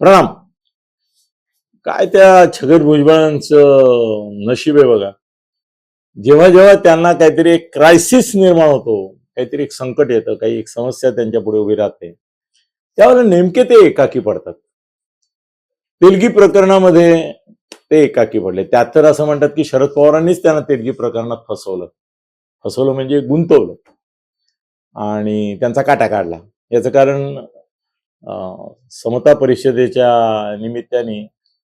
प्रणाम. काय त्या छगन भुजबळांचं नशीब आहे बघा. जेव्हा जेव्हा त्यांना काहीतरी एक क्रायसिस निर्माण होतो काहीतरी एक संकट येतं काही एक समस्या त्यांच्या पुढे उभी राहते. त्यावेळेला नेमके ते एकाकी पडतात. तेलगी प्रकरणामध्ये ते एकाकी पडले. त्यात तर असं म्हणतात की शरद पवारांनीच त्यांना तेलगी प्रकरणात फसवलं. फसवलं म्हणजे गुंतवलं. आणि त्यांचा काटा काढला. याचं कारण समता परिषदेच्या निमित्ताने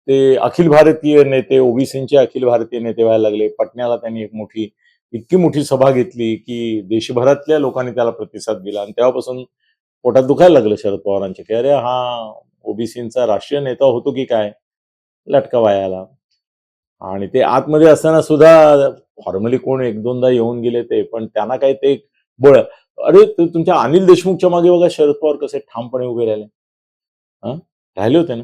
ते अखिल भारतीय नेते ओबीसींचे अखिल भारतीय नेते व्हायला लागले. पटण्याला त्यांनी एक मोठी इतकी मोठी सभा घेतली की देशभरातल्या लोकांनी त्याला प्रतिसाद दिला. आणि तेव्हापासून पोटात दुखायला लागलं शरद पवारांचे की अरे हा ओबीसींचा राष्ट्रीय नेता होतो की काय? लटका वायाला. आणि ते आतमध्ये असताना सुद्धा फॉर्मली कोण एक दोनदा येऊन गेले ते पण त्यांना काही ते बळ अरे तुमच्या अनिल देशमुखच्या मागे बघा शरद पवार कसे ठामपणे उभे राहिले. राहिले होते ना?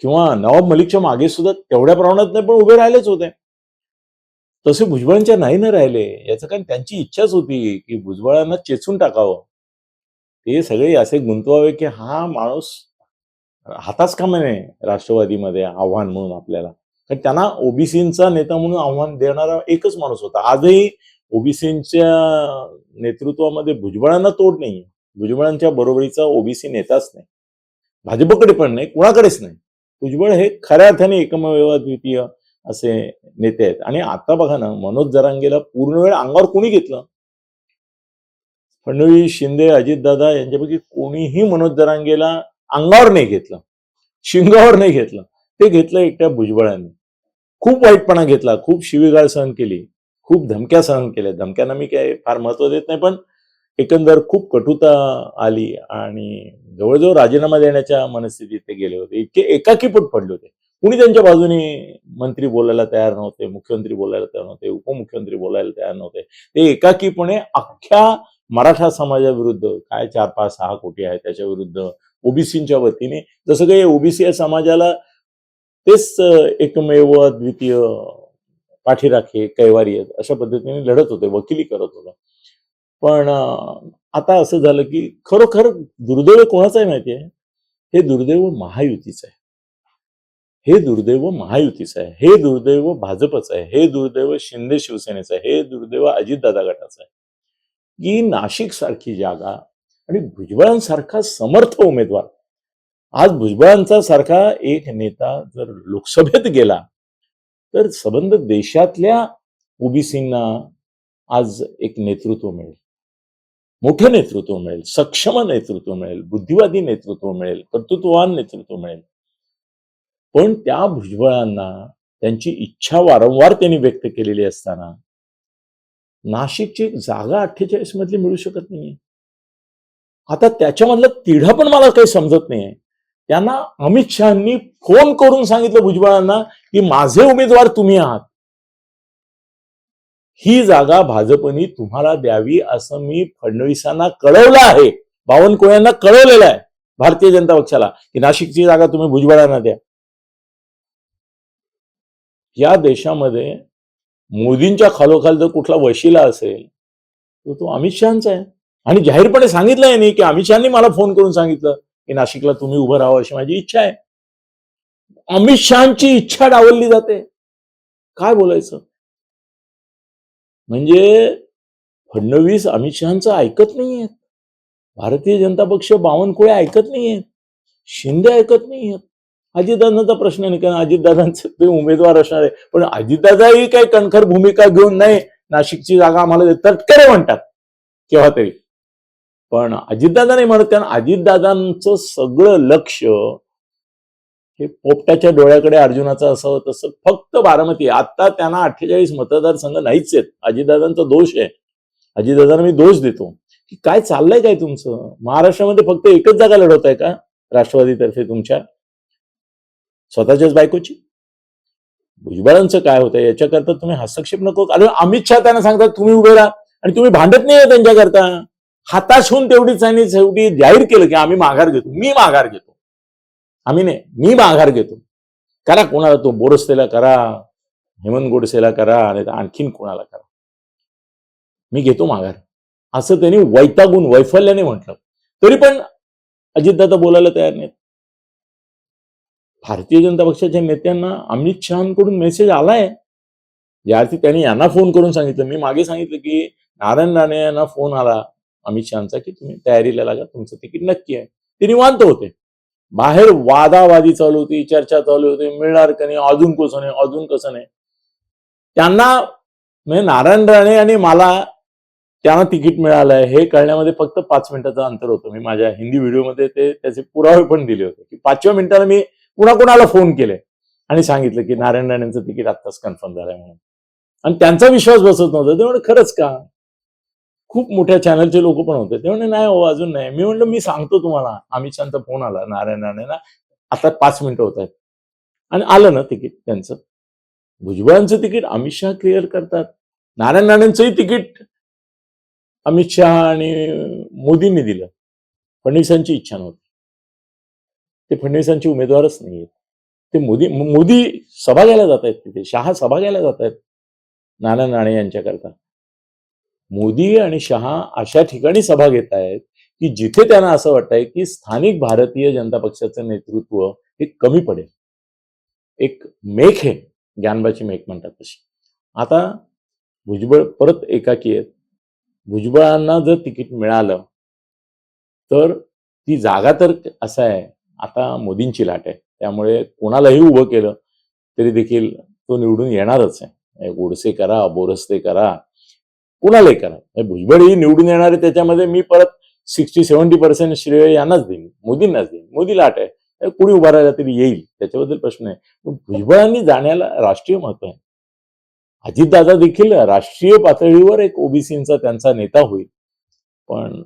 किंवा नवाब मलिकच्या मागे सुद्धा तेवढ्या प्रमाणात नाही पण उभे राहिलेच होते. तसे भुजबळांच्या नाही ना राहिले. याचं कारण त्यांची इच्छाच होती की भुजबळांना चेचून टाकावं. ते सगळे असे गुंतवावे की हा माणूस हाताच कामा नाही राष्ट्रवादीमध्ये आव्हान म्हणून आपल्याला. कारण त्यांना ओबीसीचा नेता म्हणून आव्हान देणारा एकच माणूस होता. आजही ओबीसीच्या नेतृत्वामध्ये भुजबळांना तोड नाही भुजबळांच्या बरोबरीचा ओबीसी नेताच नाही. भाजपकडे पण नाही कुणाकडेच नाही. भुजबळ हे खऱ्या अर्थाने एकमेव द्वितीय असे नेते आहेत. आणि आता बघा ना मनोज जरांगेला पूर्ण वेळ अंगावर कोणी घेतलं? फडणवीस शिंदे अजितदादा यांच्यापैकी कोणीही मनोज जरांगेला अंगावर नाही घेतलं. शिंगावर नाही घेतलं. ते घेतलं एकट्या भुजबळांनी. खूप वाईटपणा घेतला खूप शिवीगाळ सहन केली. खूप धमक्या सहन केल्या. धमक्यांना मी काय फार महत्त्व देत नाही पण एकंदर खूप कटुता आली आणि जवळजवळ राजीनामा देण्याच्या मनस्थितीत ते गेले होते. इतके एकाकीपट पडले होते. कुणी त्यांच्या बाजूने मंत्री बोलायला तयार नव्हते मुख्यमंत्री बोलायला तयार नव्हते उपमुख्यमंत्री बोलायला तयार नव्हते. ते एकाकीपणे अख्ख्या मराठा समाजाविरुद्ध काय चार पाच सहा कोटी आहे त्याच्या विरुद्ध ओबीसीच्या वतीने जसं काही ओबीसी या समाजाला तेच एकमेव द्वितीय पाठीराखे कैवारी आहेत अशा पद्धतीने लढत होते वकिली करत होते. पण आता असं झालं की खरोखर दुर्दैव कोणाचं आहे माहितीये? हे दुर्दैव महायुतीचं आहे हे दुर्दैव महायुतीचं आहे हे दुर्दैव भाजपचं आहे हे दुर्दैव शिंदे शिवसेनेचं आहे हे दुर्दैव अजितदादा गटाचं आहे की नाशिक सारखी जागा आणि भुजबळांसारखा समर्थ उमेदवार. आज भुजबळांचा सारखा एक नेता जर लोकसभेत गेला तर सबंध देशातल्या ओबीसींना आज एक नेतृत्व मिळेल. मोठं नेतृत्व मिळेल सक्षम नेतृत्व मिळेल बुद्धिवादी नेतृत्व मिळेल कर्तृत्ववान नेतृत्व मिळेल. पण त्या भुजबळांना त्यांची इच्छा वारंवार त्यांनी व्यक्त केलेली असताना नाशिकची एक जागा अठ्ठेचाळीस मधली मिळू शकत नाहीये. आता त्याच्यामधलं तिढा पण मला काही समजत नाहीये. त्यांना अमित शहानी फोन करून सांगितलं भुजबळांना की माझे उमेदवार तुम्ही आहात. ही जागा भाजपनी तुम्हाला द्यावी असं मी फडणवीसांना कळवलं आहे. बावनकुळ्यांना कळवलेलं आहे. भारतीय जनता पक्षाला की नाशिकची जागा तुम्ही भुजबळांना द्या. या देशामध्ये मोदींच्या खालोखाल जर कुठला वशिला असेल तर तो अमित शहाचा आहे. आणि जाहीरपणे सांगितलं आहे की अमित शहानी मला फोन करून सांगितलं. की नाशिकला तुम्ही उभं राहावं अशी माझी इच्छा आहे. अमित शहाची इच्छा डावलली जाते. काय बोलायचं? म्हणजे फडणवीस अमित शहाचं ऐकत नाहीयेत. भारतीय जनता पक्ष बावनकुळे ऐकत नाहीयेत. शिंदे ऐकत नाहीयेत. अजितदादांचा प्रश्न नाही कारण अजितदादांचे ते उमेदवार असणार आहे. पण अजितदादाही काही कणखर भूमिका घेऊन नाही नाशिकची जागा आम्हाला तटकरे म्हणतात. केव्हा तरी. पण अजितदादा नाही म्हणत कारण अजितदादांचं सगळं लक्ष हे पोपटाच्या डोळ्याकडे अर्जुनाचं असावं तसं फक्त बारामती. आता त्यांना अठ्ठेचाळीस मतदारसंघ नाहीच आहेत. अजितदादांचा दोष आहे. अजितदादांना मी दोष देतो. की काय चाललंय काय तुमचं? महाराष्ट्रामध्ये फक्त एकच जागा लढवत आहे का राष्ट्रवादीतर्फे तुमच्या? स्वतःच्याच बायकोची? भुजबळांचं काय होतं याच्याकरता तुम्ही हस्तक्षेप नको. आणि अमित शहा त्यांना सांगतात तुम्ही उभे राहा आणि तुम्ही भांडत नाही हो त्यांच्याकरता. हाताश होऊन तेवढीच त्यांनी शेवटी जाहीर केलं की आम्ही माघार घेतो. मी माघार घेतो. आम्ही नाही मी माघार घेतो. करा कोणाला तो बोरस्तेला करा हेमंत गोडसेला करा आणि आणखीन कोणाला करा. मी घेतो माघार. असं त्यांनी वैतागून वैफल्याने म्हटलं. तरी पण अजितदादा बोलायला तयार नाहीत. भारतीय जनता पक्षाच्या नेत्यांना अमित शहाकडून मेसेज आलाय. या अर्थी त्यांनी यांना फोन करून सांगितलं. मी मागे सांगितलं की नारायण राणे यांना फोन आला. अमित शहाचा की तुम्ही तयारीला लागा तुमचं तिकीट नक्की आहे. ते निवांत होते. बाहेर वादावादी चालू होती चर्चा चालू होती मिळणार का नाही अजून कसं नाही अजून कसं नाही. त्यांना म्हणजे नारायण राणे आणि मला त्यांना तिकीट मिळालंय हे कळण्यामध्ये फक्त पाच मिनिटाचं अंतर होतं. मी माझ्या हिंदी व्हिडिओमध्ये ते त्याचे पुरावे पण दिले होते. की पाचव्या मिनिटाला मी कुणाकुणाला फोन केले आणि सांगितलं की नारायण राणेंचं तिकीट आत्ताच कन्फर्म झालंय म्हणून. आणि त्यांचा विश्वास बसत नव्हता. ते म्हणजे खरंच का? खूप मोठ्या चॅनलचे लोक पण होते. ते म्हणे नाही हो अजून नाही. मी म्हणलं मी सांगतो तुम्हाला. अमित शहाचा फोन आला नारायण राणेंना आता पाच मिनिटं होत आहेत. आणि आलं ना तिकीट त्यांचं. भुजबळांचं तिकीट अमित शहा क्लिअर करतात. नारायण राणेंचंही तिकीट अमित शहा आणि मोदींनी दिलं. फडणवीसांची इच्छा नव्हती. ते फडणवीसांचे उमेदवारच नाहीयेत. ते मोदी मोदी सभा घ्यायला जात आहेत तिथे. शहा सभा घ्यायला जात आहेत. नारायण राणे यांच्याकरता. मोदी आणि शहा अशा ठिकाणी सभा घेत आहेत की जिथे त्यांना असं वाटतंय की स्थानिक भारतीय जनता पक्षाचं नेतृत्व हे कमी पडेल. एक मेख आहे ज्ञानबाची मेख म्हणतात तशी. आता भुजबळ परत एकाकी आहेत. भुजबळांना जर तिकीट मिळालं तर ती जागा तर असं आहे आता मोदींची लाट आहे. त्यामुळे कोणालाही उभं केलं तरी देखील तो निवडून येणारच आहे. गोडसे करा बोरस्ते करा कुणालाही करा. भुजबळ ही निवडून येणारे त्याच्यामध्ये मी परत सिक्स्टी सेव्हन्टी पर्सेंट श्रेय यांनाच देईन मोदींनाच देईन. मोदीला आठ आहे. कुणी उभा राहिला तरी येईल त्याच्याबद्दल प्रश्न आहे. पण भुजबळांनी जाण्याला राष्ट्रीय महत्त्व आहे. अजितदादा देखील राष्ट्रीय पातळीवर एक ओबीसींचा त्यांचा नेता होईल. पण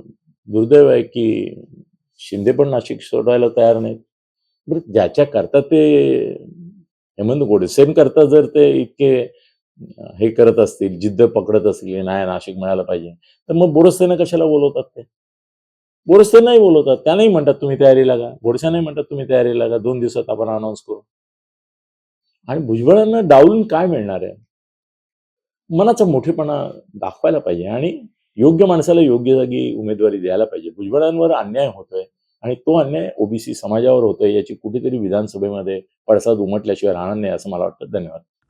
दुर्दैव आहे की शिंदे पण नाशिक सोडायला तयार नाहीत. बरं ज्याच्या करता ते हेमंत गोडसेन करता जर ते इतके हे करत असतील जिद्द पकडत असतील नाही नाशिक मिळालं पाहिजे. तर मग बोरस्तेनं कशाला बोलवतात ते? बोरस्ते नाही बोलवतात. त्या नाही म्हणतात तुम्ही तयारी लागा. गोडसे नाही म्हणतात तुम्ही तयारी लागा. दोन दिवसात आपण अनाऊन्स करू. आणि भुजबळांना डावलून काय मिळणार आहे? मनाचा मोठेपणा दाखवायला पाहिजे आणि योग्य माणसाला योग्य जागी उमेदवारी द्यायला पाहिजे. भुजबळांवर अन्याय होतोय आणि तो अन्याय ओबीसी समाजावर होतोय याची कुठेतरी विधानसभेमध्ये पडसाद उमटल्याशिवाय राहणार नाही असं मला वाटतं. धन्यवाद.